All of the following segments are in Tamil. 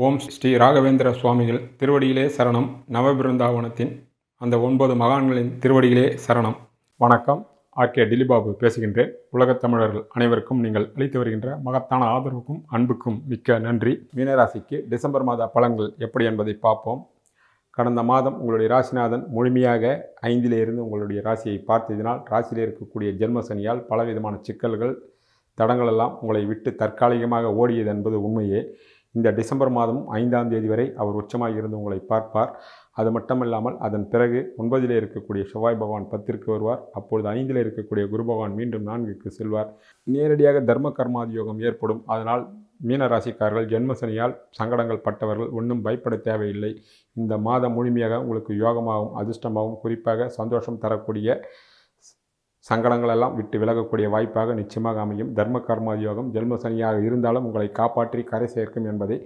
ஓம் ஸ்ரீ ராகவேந்திர சுவாமிகள் திருவடியிலே சரணம். நவபிருந்தாவனத்தின் அந்த ஒன்பது மகான்களின் திருவடியிலே சரணம். வணக்கம். ஆர்கே டிலிபாபு பேசுகின்றேன். உலகத் தமிழர்கள் அனைவருக்கும் நீங்கள் அளித்து வருகின்ற மகத்தான ஆதரவுக்கும் அன்புக்கும் மிக்க நன்றி. மீனராசிக்கு டிசம்பர் மாத பலன்கள் எப்படி என்பதை பார்ப்போம். கடந்த மாதம் உங்களுடைய ராசிநாதன் முழுமையாக ஐந்திலிருந்து உங்களுடைய ராசியை பார்த்ததினால் ராசியில் இருக்கக்கூடிய ஜென்ம சனியால் பலவிதமான சிக்கல்கள் தடங்களெல்லாம் உங்களை விட்டு தற்காலிகமாக ஓடியது என்பது உண்மையே. இந்த டிசம்பர் மாதம் ஐந்தாம் தேதி வரை அவர் உச்சமாக இருந்து உங்களை பார்ப்பார். அது மட்டுமல்லாமல் அதன் பிறகு ஒன்பதில் இருக்கக்கூடிய செவ்வாய் பகவான் பத்திற்கு வருவார். அப்பொழுது ஐந்தில் இருக்கக்கூடிய குரு பகவான் மீண்டும் நான்குக்கு செல்வார். நேரடியாக தர்ம கர்மாதி யோகம் ஏற்படும். அதனால் மீன ராசிக்காரர்கள் ஜென்மசனியால் சங்கடங்கள் பட்டவர்கள் ஒன்றும் பயப்பட தேவையில்லை. இந்த மாதம் முழுமையாக உங்களுக்கு யோகமாகவும் அதிர்ஷ்டமாகவும் குறிப்பாக சந்தோஷம் தரக்கூடிய சங்கடங்கள் எல்லாம் விட்டு விலகக்கூடிய வாய்ப்பாக நிச்சயமாக அமையும். தர்ம கர்மாதி யோகம் ஜென்மசனியாக இருந்தாலும் உங்களை காப்பாற்றி கரை சேர்க்கும் என்பதை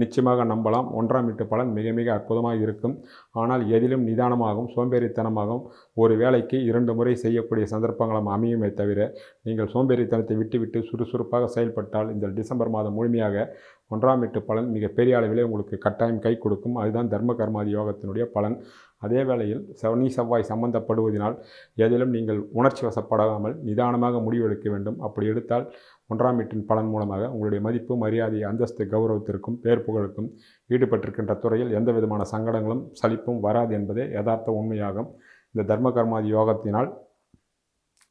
நிச்சயமாக நம்பலாம். ஒன்றாம் வீட்டு பலன் மிக மிக அற்புதமாக இருக்கும். ஆனால் எதிலும் நிதானமாகவும் சோம்பேறித்தனமாகவும் ஒரு வேலைக்கு இரண்டு முறை செய்யக்கூடிய சந்தர்ப்பங்களும் அமையுமே தவிர நீங்கள் சோம்பேறித்தனத்தை விட்டுவிட்டு சுறுசுறுப்பாக செயல்பட்டால் இந்த டிசம்பர் மாதம் முழுமையாக ஒன்றாம் வீட்டு பலன் மிக பெரிய அளவிலே உங்களுக்கு கட்டாயம் கை கொடுக்கும். அதுதான் தர்ம கர்மாதி யோகத்தினுடைய பலன். அதே வேளையில் சனி செவ்வாய் சம்பந்தப்படுவதனால் எதிலும் நீங்கள் உணர்ச்சி வசப்படாமல் நிதானமாக முடிவெடுக்க வேண்டும். அப்படி எடுத்தால் ஒன்றாம் வீட்டின் பலன் மூலமாக உங்களுடைய மதிப்பு மரியாதை அந்தஸ்து கௌரவத்திற்கும் பேர் புகழுக்கும் ஈடுபட்டிருக்கின்ற துறையில் எந்த விதமான சங்கடங்களும் சலிப்பும் வராது என்பதே யதார்த்த உண்மையாகும். இந்த தர்ம கர்மாதி யோகத்தினால்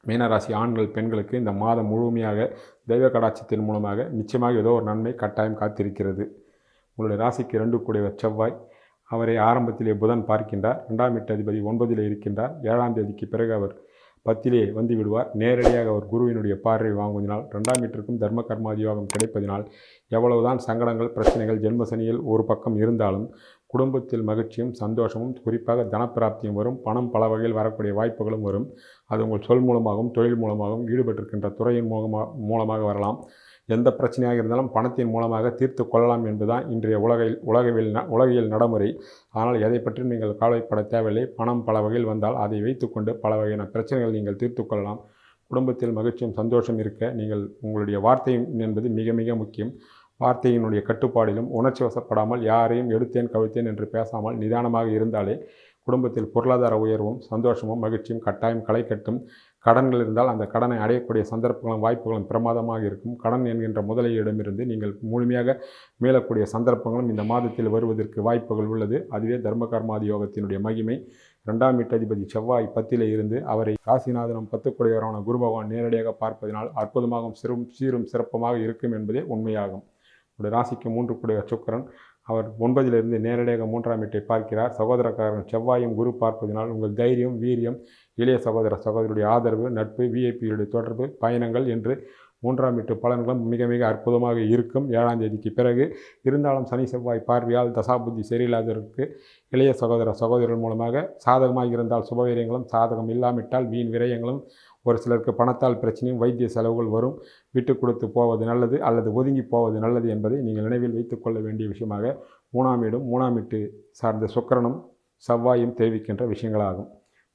மீனராசி ஆண்கள் பெண்களுக்கு இந்த மாதம் முழுமையாக தெய்வ கடாட்சத்தின் மூலமாக நிச்சயமாக ஏதோ ஒரு நன்மை கட்டாயம் காத்திருக்கிறது. உங்களுடைய ராசிக்கு ரெண்டு கூடிய செவ்வாய். அவரை ஆரம்பத்திலே புதன் பார்க்கின்றார். ரெண்டாம் எட்டு அதிபதி ஒன்பதிலே இருக்கின்றார். ஏழாம் தேதிக்கு பிறகு அவர் பத்திலே வந்து விடுவார் நேரடியாக அவர் குருவினுடைய பார்வை வாங்குவதனால் ரெண்டாம் மீட்டருக்கும் தர்ம கர்மாதி யோகம் கிடைப்பதினால் எவ்வளவுதான் சங்கடங்கள் பிரச்சனைகள் ஜென்மசனியில் ஒரு பக்கம் இருந்தாலும் குடும்பத்தில் மகிழ்ச்சியும் சந்தோஷமும் குறிப்பாக தனப்பிராப்தியும் வரும். பணம் பல வகையில் வரக்கூடிய வாய்ப்புகளும் வரும். அது உங்கள் சொல் மூலமாகவும் தொழில் மூலமாகவும் ஈடுபட்டிருக்கின்ற துறையின் மூலமாக மூலமாக வரலாம். எந்த பிரச்சனையாக இருந்தாலும் பணத்தின் மூலமாக தீர்த்து கொள்ளலாம் என்பதுதான் இன்றைய உலகில் உலகவில் உலகியல் நடைமுறை. ஆனால் எதை பற்றியும் நீங்கள் கவலைப்பட தேவையில்லை. பணம் பல வகையில் வந்தால் அதை வைத்துக்கொண்டு பல வகையான பிரச்சனைகள் நீங்கள் தீர்த்து கொள்ளலாம். குடும்பத்தில் மகிழ்ச்சியும் சந்தோஷம் இருக்க நீங்கள் உங்களுடைய வார்த்தையும் என்பது மிக மிக முக்கியம். வார்த்தையினுடைய கட்டுப்பாடிலும் உணர்ச்சி வசப்படாமல் யாரையும் எடுத்தேன் கவிழ்த்தேன் என்று பேசாமல் நிதானமாக இருந்தாலே குடும்பத்தில் பொருளாதார உயர்வும் சந்தோஷமும் மகிழ்ச்சியும் கட்டாயம் களை கட்டும் கடன்கள் இருந்தால் அந்த கடனை அடையக்கூடிய சந்தர்ப்பங்களும் வாய்ப்புகளும் பிரமாதமாக இருக்கும். கடன் என்கின்ற முதலீடிடமிருந்து நீங்கள் முழுமையாக மீளக்கூடிய சந்தர்ப்பங்களும் இந்த மாதத்தில் வருவதற்கு வாய்ப்புகள் உள்ளது. அதுவே தர்மகர்மாதி யோகத்தினுடைய மகிமை. ரெண்டாம் வீட்டதிபதி செவ்வாய் பத்திலே இருந்து அவரை காசிநாதனம் பத்துக்குடையவரான குரு பகவான் நேரடியாக பார்ப்பதனால் அற்புதமாகவும் சிறும் சீரும் சிறப்பமாக இருக்கும் என்பதே உண்மையாகும். உடைய ராசிக்கு மூன்று கூடிய சுக்கரன் அவர் ஒன்பதிலிருந்து நேரடியாக மூன்றாம் வீட்டை பார்க்கிறார். சகோதரக்காரன் செவ்வாயும் குரு பார்ப்பதினால் உங்கள் தைரியம் வீரியம் இளைய சகோதர சகோதரியுடைய ஆதரவு நட்பு விஐபியுடைய தொடர்பு பயணங்கள் என்று மூன்றாம் வீட்டு பலன்களும் மிக மிக அற்புதமாக இருக்கும். ஏழாம் தேதிக்கு பிறகு இருந்தாலும் சனி செவ்வாய் பார்வையால் தசாபுத்தி சரியில்லாததற்கு இளைய சகோதர சகோதரர்கள் மூலமாக சாதகமாக இருந்தால் சுபவீரியங்களும் சாதகம் இல்லாவிட்டால் வீண் விரயங்களும் ஒரு சிலருக்கு பணத்தால் பிரச்சனையும் வைத்திய செலவுகள் வரும். விட்டு கொடுத்து போவது நல்லது அல்லது ஒதுங்கி போவது நல்லது என்பதை நீங்கள் நினைவில் வைத்துக்கொள்ள வேண்டிய விஷயமாக மூணாம் வீடும் மூணாம் வீட்டு சார்ந்த சுக்கரனும் செவ்வாயும் தெரிவிக்கின்ற விஷயங்களாகும்.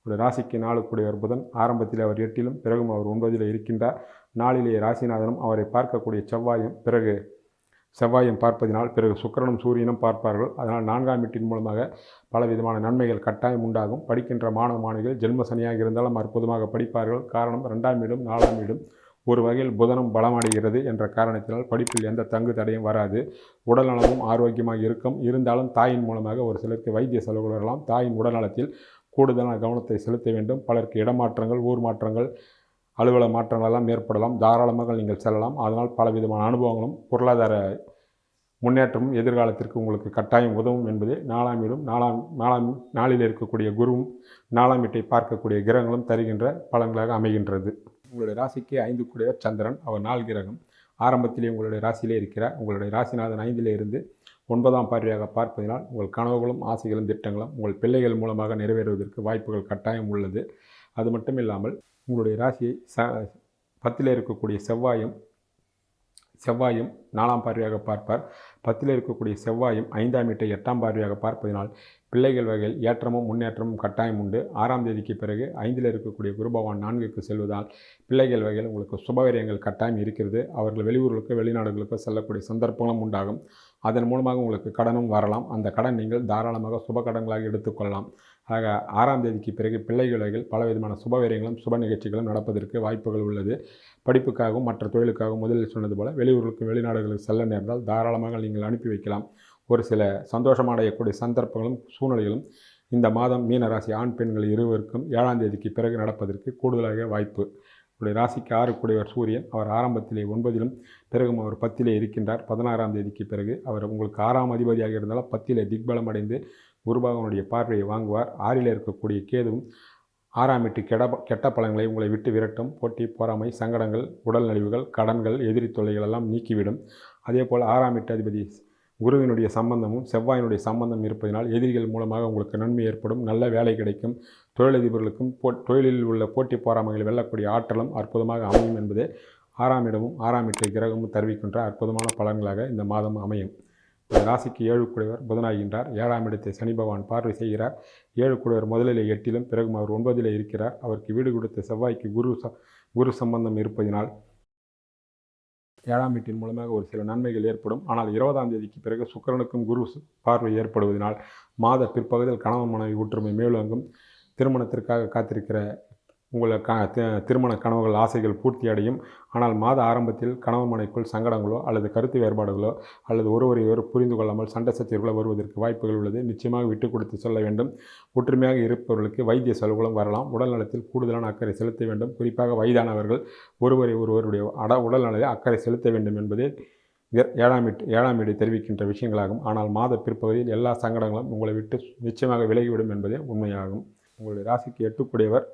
ஒரு ராசிக்கு நாளுக்குடையவர் புதன் ஆரம்பத்தில் அவர் எட்டிலும் பிறகும் அவர் ஒன்பதில் இருக்கின்றார். நாளிலேயே ராசிநாதனும் அவரை பார்க்கக்கூடிய செவ்வாயும் பிறகு செவ்வாயும் பார்ப்பதினால் பிறகு சுக்கரனும் சூரியனும் பார்ப்பார்கள். அதனால் நான்காம் வீட்டின் மூலமாக பல விதமான நன்மைகள் கட்டாயம் உண்டாகும். படிக்கின்ற மாணவ மாணவிகள் ஜென்ம சனியாக இருந்தாலும் அற்புதமாக படிப்பார்கள். காரணம் ரெண்டாம் வீடும் நாலாம் வீடும் ஒரு வகையில் புதனும் பலமடைகிறது என்ற காரணத்தினால் படிப்பில் எந்த தங்கு தடையும் வராது. உடல்நலமும் ஆரோக்கியமாக இருக்கும். இருந்தாலும் தாயின் மூலமாக ஒரு சிலருக்கு வைத்திய செலவுகள் வரலாம். தாயின் உடல்நலத்தில் கூடுதலான கவனத்தை செலுத்த வேண்டும். பலருக்கு இடமாற்றங்கள் ஊர் மாற்றங்கள் அலுவலக மாற்றங்களெல்லாம் ஏற்படலாம். தாராளமாக நீங்கள் செல்லலாம். அதனால் பல விதமான அனுபவங்களும் பொருளாதார முன்னேற்றமும் எதிர்காலத்திற்கு உங்களுக்கு கட்டாயம் உதவும் என்பது நாலாம் இடம் நாலாம் நாலாம் நாளில் இருக்கக்கூடிய குருவும் நாலாம் வீட்டை பார்க்கக்கூடிய கிரகங்களும் தருகின்ற பலன்களாக அமைகின்றது. உங்களுடைய ராசிக்கு ஐந்து கூடிய சந்திரன் அவர் நாள் கிரகம். ஆரம்பத்திலே உங்களுடைய ராசியிலே இருக்கிறார். உங்களுடைய ராசிநாதன் ஐந்திலே இருந்து ஒன்பதாம் பார்வையாக பார்ப்பதனால் உங்கள் கனவுகளும் ஆசைகளும் திட்டங்களும் உங்கள் பிள்ளைகள் மூலமாக நிறைவேறுவதற்கு வாய்ப்புகள் கட்டாயம் உள்ளது. அது மட்டும் இல்லாமல் உங்களுடைய ராசியை ச பத்தில் இருக்கக்கூடிய செவ்வாயும் செவ்வாயும் நாலாம் பார்வையாக பார்ப்பார். பத்தில் இருக்கக்கூடிய செவ்வாயும் ஐந்தாம் வீட்டை எட்டாம் பார்வையாக பார்ப்பதனால் பிள்ளைகள் வகையில் ஏற்றமும் முன்னேற்றமும் கட்டாயம் உண்டு. ஆறாம் தேதிக்கு பிறகு ஐந்தில் இருக்கக்கூடிய குருபவான் நான்குக்கு செல்வதால் பிள்ளைகள் வகையில் உங்களுக்கு சுபகாரியங்கள் கட்டாயம் இருக்கிறது. அவர்கள் வெளியூர்களுக்கு வெளிநாடுகளுக்கு செல்லக்கூடிய சந்தர்ப்பங்களும் உண்டாகும். அதன் மூலமாக உங்களுக்கு கடனும் வரலாம். அந்த கடன் நீங்கள் தாராளமாக சுப கடன்களாக எடுத்துக்கொள்ளலாம் ஆக ஆறாம் தேதிக்கு பிறகு பிள்ளைகள் பலவிதமான சுபவிரயங்களும் சுப நிகழ்ச்சிகளும் நடப்பதற்கு வாய்ப்புகள் உள்ளது. படிப்புக்காகவும் மற்ற தொழிலுக்காகவும் முதலில் சொன்னது போல் வெளியூர்களுக்கு வெளிநாடுகளுக்கு செல்ல நேர்ந்தால் தாராளமாக நீங்கள் அனுப்பி வைக்கலாம். ஒரு சில சந்தோஷம் அடையக்கூடிய சந்தர்ப்பங்களும் சூழ்நிலைகளும் இந்த மாதம் மீன ராசி ஆண் பெண்கள் இருவருக்கும் ஏழாம் தேதிக்கு பிறகு நடப்பதற்கு கூடுதலாக வாய்ப்பு. உடைய ராசிக்கு ஆறு கூடியவர் சூரியன் அவர் ஆரம்பத்திலே ஒன்பதிலும் பிறகும் அவர் பத்திலே இருக்கின்றார். பதினாறாம் தேதிக்கு பிறகு அவர் உங்களுக்கு ஆறாம் அதிபதியாக இருந்தாலும் பத்திலே திக்பலம் அடைந்து குருபாகவனுடைய பார்வையை வாங்குவார். ஆறில் இருக்கக்கூடிய கேதுவும் ஆறாம் எட்டு கெட கெட்ட பலன்களை உங்களை விட்டு விரட்டும். போட்டி பொறாமை சங்கடங்கள் உடல் நலிவுகள் கடன்கள் எதிரி தொல்லைகள் எல்லாம் நீக்கிவிடும். அதே போல் ஆறாம் எட்டு அதிபதி குருவினுடைய சம்பந்தமும் செவ்வாயினுடைய சம்பந்தம் இருப்பதனால் எதிரிகள் மூலமாக உங்களுக்கு நன்மை ஏற்படும். நல்ல வேலை கிடைக்கும். தொழிலதிபர்களுக்கும் போ தொழிலில் உள்ள போட்டி போராமைகளை வெல்லக்கூடிய ஆற்றலும் அற்புதமாக அமையும் என்பதே ஆறாம் இடமும் ஆறாம் எட்டு கிரகமும் தருவிக்கின்ற அற்புதமான பலன்களாக இந்த மாதம் அமையும். ராசிக்கு ஏழு குடைவர் புதனாகின்றார். ஏழாம் இடத்தை சனி பகவான் பார்வை செய்கிறார். ஏழு குடைவர் முதலில் எட்டிலும் பிறகும் அவர் ஒன்பதில் இருக்கிறார். அவருக்கு வீடு கொடுத்த செவ்வாய்க்கு குரு ச குரு சம்பந்தம் இருப்பதினால் ஏழாம் வீட்டின் மூலமாக ஒரு சில நன்மைகள் ஏற்படும். ஆனால் இருபதாம் தேதிக்கு பிறகு சுக்கரனுக்கும் குரு பார்வை ஏற்படுவதனால் மாத பிற்பகுதியில் கணவன் மனைவி ஒற்றுமை மேலோங்கும். திருமணத்திற்காக காத்திருக்கிற உங்களை க திருமண கனவுகள் ஆசைகள் பூர்த்தி அடையும் ஆனால் மாத ஆரம்பத்தில் கணவன் மனைக்குள் சங்கடங்களோ அல்லது கருத்து வேறுபாடுகளோ அல்லது ஒருவரை ஒருவர் புரிந்து கொள்ளாமல் சண்டை சச்சரவுகளோ வருவதற்கு வாய்ப்புகள் உள்ளது நிச்சயமாக விட்டு கொடுத்து சொல்ல வேண்டும். ஒற்றுமையாக இருப்பவர்களுக்கு வைத்திய செலவுகளும் வரலாம். உடல் நலத்தில் கூடுதலான அக்கறை செலுத்த வேண்டும். குறிப்பாக வயதானவர்கள் ஒருவரை ஒருவருடைய அட உடல்நலத்தில் அக்கறை செலுத்த வேண்டும் என்பதே ஏழாம் வீட்டு ஏழாம் வீடு தெரிவிக்கின்ற விஷயங்களாகும். ஆனால் மாத பிற்பகுதியில் எல்லா சங்கடங்களும் உங்களை விட்டு நிச்சயமாக விலகிவிடும் என்பதே உண்மையாகும். உங்களுடைய ராசிக்கு எட்டுக்குடையவர்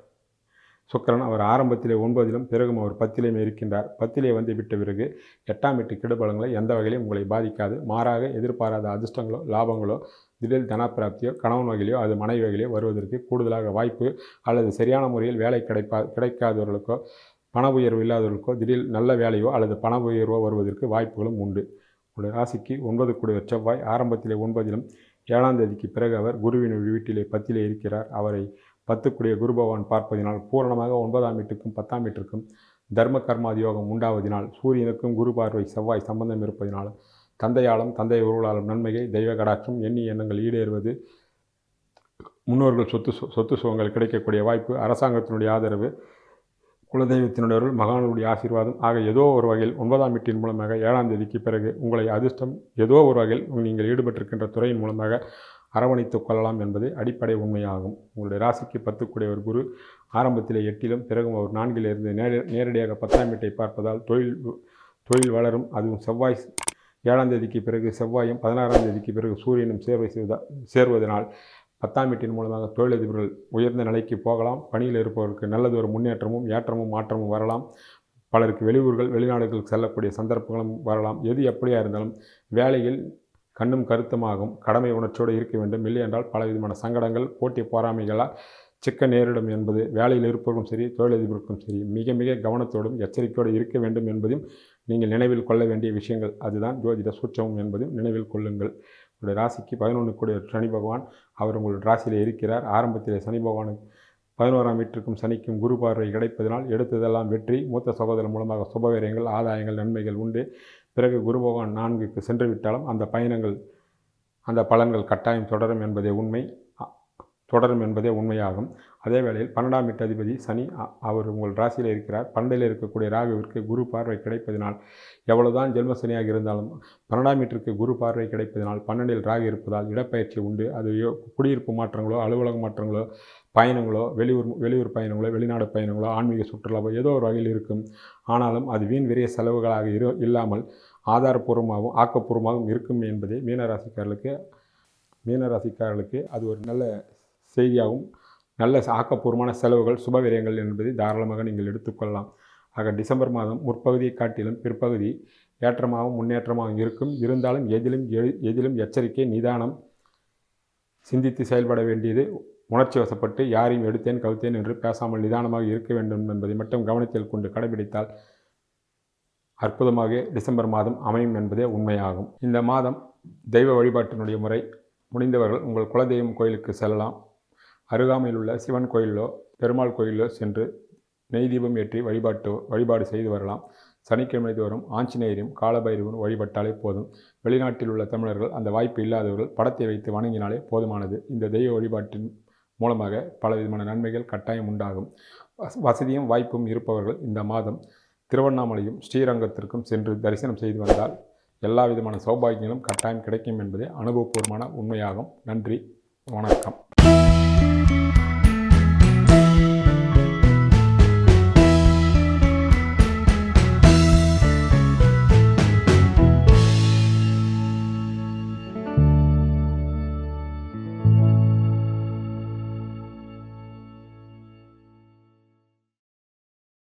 சுக்கரன் அவர் ஆரம்பத்திலே ஒன்பதிலும் பிறகும் அவர் பத்திலேயும் இருக்கின்றார். பத்திலே வந்து விட்ட பிறகு எட்டாம் எட்டு கெடுபலங்களை எந்த வகையிலும் உங்களை பாதிக்காது. மாறாக எதிர்பாராத அதிர்ஷ்டங்களோ லாபங்களோ திடீர் தனப்பிராப்தியோ கணவன் வகையிலையோ அது மனைவி வகையிலையோ வருவதற்கு கூடுதலாக வாய்ப்பு அல்லது சரியான முறையில் வேலை கிடைப்பா கிடைக்காதவர்களுக்கோ பண உயர்வு இல்லாதவர்களுக்கோ திடீர் நல்ல வேலையோ அல்லது பண உயர்வோ வருவதற்கு வாய்ப்புகளும் உண்டு. உங்களுடைய ராசிக்கு ஒன்பது கூடிய செவ்வாய் ஆரம்பத்திலே ஒன்பதிலும் ஏழாம் தேதிக்கு பிறகு அவர் குருவின் வீட்டிலே பத்திலே இருக்கிறார். அவரை பத்துக்குடிய குரு பகவான் பார்ப்பதினால் பூரணமாக ஒன்பதாம் வீட்டுக்கும் பத்தாம் வீட்டிற்கும் தர்ம கர்மாதியோகம் உண்டாவதினால் சூரியனுக்கும் குரு பார்வை செவ்வாய் சம்பந்தம் இருப்பதினால் தந்தையாலும் தந்தை உருளாலும் நன்மையை தெய்வ கடாட்சம் எண்ணி எண்ணங்கள் ஈடேறுவது முன்னோர்கள் சொத்து சொத்து சுகங்கள் கிடைக்கக்கூடிய வாய்ப்பு அரசாங்கத்தினுடைய ஆதரவு குலதெய்வத்தினுடைய மகானுடைய ஆசீர்வாதம் ஆக ஏதோ ஒரு வகையில் ஒன்பதாம் வீட்டின் மூலமாக ஏழாம் தேதிக்கு பிறகு உங்களை அதிர்ஷ்டம் ஏதோ ஒரு வகையில் நீங்கள் ஈடுபட்டிருக்கின்ற துறையின் மூலமாக அரவணைத்து கொள்ளலாம் என்பது அடிப்படை உண்மையாகும். உங்களுடைய ராசிக்கு பத்துக்குடைய ஒரு குரு ஆரம்பத்தில் எட்டிலும் பிறகும் அவர் நான்கிலிருந்து நேர நேரடியாக பத்தாம் வீட்டை பார்ப்பதால் தொழில் தொழில் வளரும். அதுவும் செவ்வாய் ஏழாம் தேதிக்கு பிறகு செவ்வாயும் பதினாறாம் தேதிக்கு பிறகு சூரியனும் சேர்வை செய்வதா சேர்வதனால் பத்தாம் வீட்டின் மூலமாக தொழிலதிபர்கள் உயர்ந்த நிலைக்கு போகலாம். பணியில் இருப்பவருக்கு நல்லது ஒரு முன்னேற்றமும் ஏற்றமும் மாற்றமும் வரலாம். பலருக்கு வெளியூர்கள் வெளிநாடுகளுக்கு செல்லக்கூடிய சந்தர்ப்பங்களும் வரலாம். எது எப்படியாக இருந்தாலும் வேலையில் கண்ணும் கருத்துமாகும். கடமை உணர்ச்சியோடு இருக்க வேண்டும். இல்லை என்றால் பலவிதமான சங்கடங்கள் போட்டி போராமைகளால் சிக்க நேரிடும் என்பது வேலையில் இருப்பவர்களும் சரி தொழிலதிபருக்கும் சரி மிக மிக கவனத்தோடும் எச்சரிக்கையோடு இருக்க வேண்டும் என்பதையும் நீங்கள் நினைவில் கொள்ள வேண்டிய விஷயங்கள். அதுதான் ஜோதிட சூட்சமம் என்பதையும் நினைவில் கொள்ளுங்கள். உங்களுடைய ராசிக்கு பதினொன்று கூடிய சனி பகவான் அவர் உங்களுடைய ராசியில் இருக்கிறார். ஆரம்பத்தில் சனி பகவானுக்கு பதினோராம் வீட்டிற்கும் சனிக்கும் குரு பார்வை கிடைப்பதனால் எடுத்ததெல்லாம் வெற்றி. மூத்த சகோதரர் மூலமாக சுபவீரியங்கள் ஆதாயங்கள் நன்மைகள் உண்டு. பிறகு குரு பகவான் நான்குக்கு சென்று விட்டாலும் அந்த பயணங்கள் அந்த பலன்கள் கட்டாயம் தொடரும் என்பதே உண்மை. தொடரும் என்பதே உண்மையாகும். அதே வேளையில் பன்னெண்டாம் எட்டு அதிபதி சனி அவர் உங்கள் ராசியில் இருக்கிறார். பண்டையில் இருக்கக்கூடிய ராகுவிற்கு குரு பார்வை கிடைப்பதனால் எவ்வளவுதான் ஜென்ம சனியாக இருந்தாலும் பன்னெண்டாம் வீட்டிற்கு குரு பார்வை கிடைப்பதனால் பன்னெண்டில் ராகு இருப்பதால் இடப்பயிற்சி உண்டு. அது குடியிருப்பு மாற்றங்களோ அலுவலக மாற்றங்களோ பயணங்களோ வெளியூர் வெளியூர் பயணங்களோ வெளிநாடு பயணங்களோ ஆன்மீக சுற்றுலாவோ ஏதோ ஒரு வகையில் இருக்கும். ஆனாலும் அது வீண் விரிய செலவுகளாக இரு இல்லாமல் ஆதாரப்பூர்வமாகவும் ஆக்கப்பூர்வமாகவும் இருக்கும் என்பதே மீனராசிக்காரர்களுக்கு மீனராசிக்காரர்களுக்கு அது ஒரு நல்ல செய்தியாகவும் நல்ல ஆக்கப்பூர்வமான செலவுகள் சுப விரயங்கள் என்பதை தாராளமாக நீங்கள் எடுத்துக்கொள்ளலாம். ஆக டிசம்பர் மாதம் முற்பகுதியை காட்டிலும் பிற்பகுதி ஏற்றமாகவும் முன்னேற்றமாகவும் இருக்கும். இருந்தாலும் எதிலும் எதிலும் எச்சரிக்கை நிதானம் சிந்தித்து செயல்பட வேண்டியது உணர்ச்சி வசப்பட்டு யாரையும் எடுத்தேன் கவுத்தேன் என்று பேசாமல் நிதானமாக இருக்க வேண்டும் என்பதை மட்டும் கவனத்தில் கொண்டு கடைபிடித்தால் அற்புதமாக டிசம்பர் மாதம் அமையும் என்பதே உண்மையாகும். இந்த மாதம் தெய்வ வழிபாட்டினுடைய முறை முடிந்தவர்கள் உங்கள் குலதெய்வம் கோயிலுக்கு செல்லலாம். அருகாமையில் உள்ள சிவன் கோயிலோ பெருமாள் கோயிலோ சென்று நெய் தீபம் ஏற்றி வழிபாட்டு வழிபாடு செய்து வரலாம். சனிக்கிழமை தோறும் ஆஞ்சநேயரும் காலபைரவரும் வழிபட்டாலே போதும். வெளிநாட்டில் உள்ள தமிழர்கள் அந்த வாய்ப்பு இல்லாதவர்கள் படத்தை வைத்து வணங்கினாலே போதுமானது. இந்த தெய்வ வழிபாட்டின் மூலமாக பலவிதமான நன்மைகள் கட்டாயம் உண்டாகும். வசதியும் வாய்ப்பும் இருப்பவர்கள் இந்த மாதம் திருவண்ணாமலையும் ஸ்ரீரங்கத்திற்கும் சென்று தரிசனம் செய்து வந்தால் எல்லா விதமான சௌபாகியங்களும் கட்டாயம் கிடைக்கும் என்பதே அனுபவபூர்வமான உண்மையாகும். நன்றி. வணக்கம்.